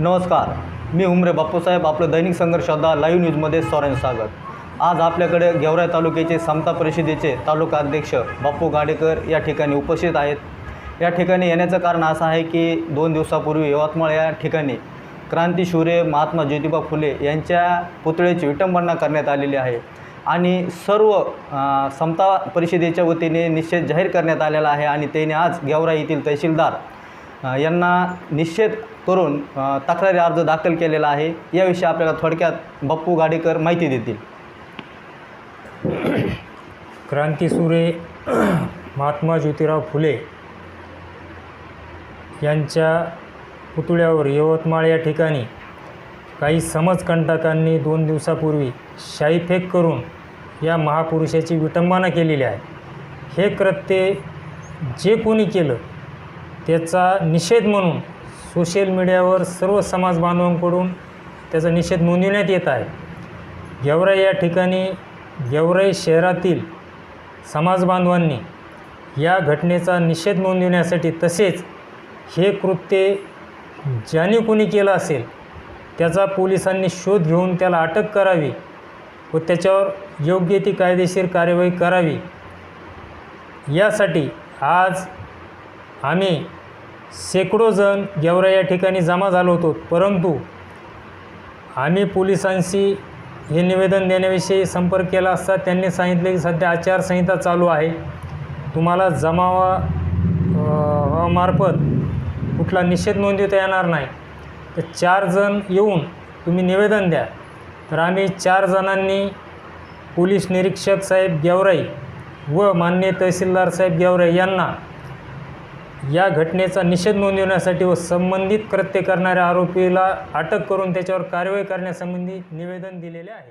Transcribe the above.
नमस्कार. मी उमरे बाप्पूसाहेब आपलं दैनिक संघर्ष श्रद्धा लाईव्ह न्यूजमध्ये स्वागत स्वागत. आज आपल्याकडे गेवराई तालुक्याचे समता परिषदेचे तालुका अध्यक्ष बाप्पू गाडेकर या ठिकाणी उपस्थित आहेत. या ठिकाणी येण्याचं कारण असं आहे की दोन दिवसापूर्वी यवतमाळ या ठिकाणी क्रांतीशूर्य महात्मा ज्योतिबा फुले यांच्या पुतळ्याची विटंबना करण्यात आलेली आहे. आणि सर्व समता परिषदेच्या वतीने निश्चित जाहीर करण्यात आलेला आहे आणि त्याने आज गेवराई येथील तहसीलदार यांना निषेध करून तक्रारी अर्ज दाखल केलेला आहे. याविषयी आपल्याला थोडक्यात बप्पू गाडेकर माहिती देतील. क्रांतीसूर्य महात्मा ज्योतिराव फुले यांच्या पुतळ्यावर यवतमाळ या ठिकाणी काही समजकंटकांनी दोन दिवसापूर्वी शाईफेक करून या महापुरुषाची विटंबना केलेली आहे. हे कृत्य जे कोणी केलं त्याचा निषेध म्हणून सोशल मीडियावर सर्व समाज बांधवांकडून त्याचा निषेध नोंदविण्यात येत आहे. गेवराई या ठिकाणी गेवराई शहरातील समाज बांधवांनी या घटनेचा निषेध नोंदविण्यासाठी तसेच हे कृत्य ज्याने कोणी केलं असेल त्याचा पोलिसांनी शोध घेऊन त्याला अटक करावी व त्याच्यावर योग्य ती कायदेशीर कार्यवाही करावी. यासाठी आज आम्ही शेकडो जण गेवरा या ठिकाणी जमा झालो होतो. परंतु आम्ही पोलिसांशी हे निवेदन देण्याविषयी संपर्क केला असता त्यांनी सांगितले की सध्या आचारसंहिता चालू आहे. तुम्हाला जमावा मार्फत कुठला निषेध नोंदवता येणार नाही. तर चार जण येऊन तुम्ही निवेदन द्या. तर आम्ही चार जणांनी पोलीस निरीक्षक साहेब गेवराई व माननीय तहसीलदार साहेब गेवराई यांना या घटनेचा निषेध नोंदवण्यासाठी व संबंधित कृत्य करणाऱ्या आरोपीला अटक करून त्याच्यावर कारवाई करण्यासंबंधी निवेदन दिलेले आहे.